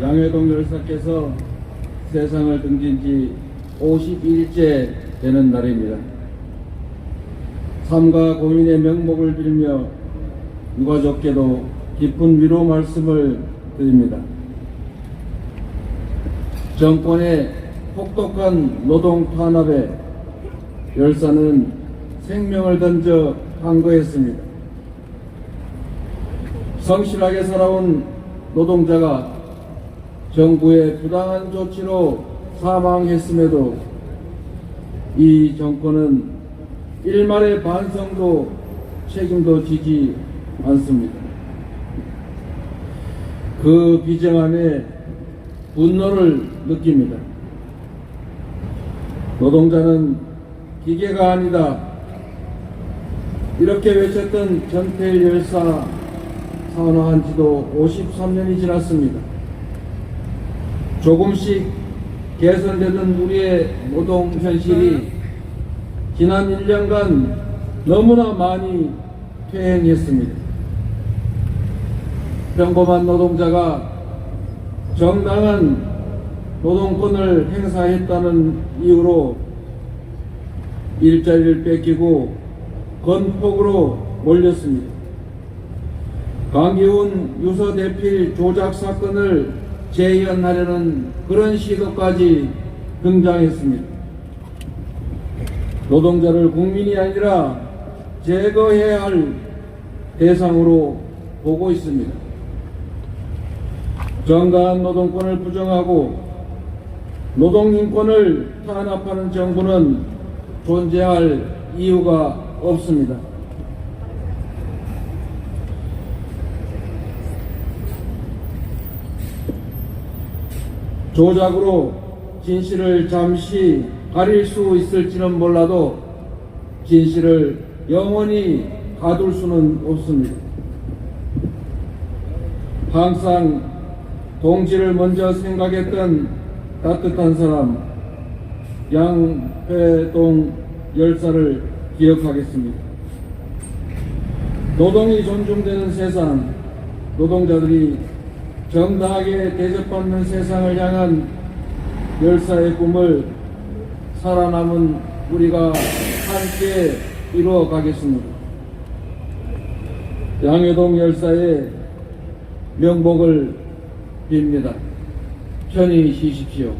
양회동 열사께서 세상을 등진 지 51일째 되는 날입니다. 삶과 고민의 명목을 빌며 유가족께도 깊은 위로 말씀을 드립니다. 정권의 혹독한 노동 탄압에 열사는 생명을 던져 항거했습니다. 성실하게 살아온 노동자가 정부의 부당한 조치로 사망했음에도 이 정권은 일말의 반성도 책임도 지지 않습니다. 그 비정함에 분노를 느낍니다. 노동자는 기계가 아니다. 이렇게 외쳤던 전태일 열사 산화한 지도 53년이 지났습니다. 조금씩 개선되는 우리의 노동 현실이 지난 1년간 너무나 많이 퇴행했습니다. 평범한 노동자가 정당한 노동권을 행사했다는 이유로 일자리를 뺏기고 건폭으로 몰렸습니다. 강기훈 유서 대필 조작 사건을 재현하려는 그런 시도까지 등장했습니다. 노동자를 국민이 아니라 제거해야 할 대상으로 보고 있습니다. 정당한 노동권을 부정하고 노동인권을 탄압하는 정부는 존재할 이유가 없습니다. 조작으로 진실을 잠시 가릴 수 있을지는 몰라도 진실을 영원히 가둘 수는 없습니다. 항상 동지를 먼저 생각했던 따뜻한 사람 양회동 열사를 기억하겠습니다. 노동이 존중되는 세상, 노동자들이 정당하게 대접받는 세상을 향한 열사의 꿈을 살아남은 우리가 함께 이루어 가겠습니다. 양회동 열사의 명복을 빕니다. 편히 쉬십시오.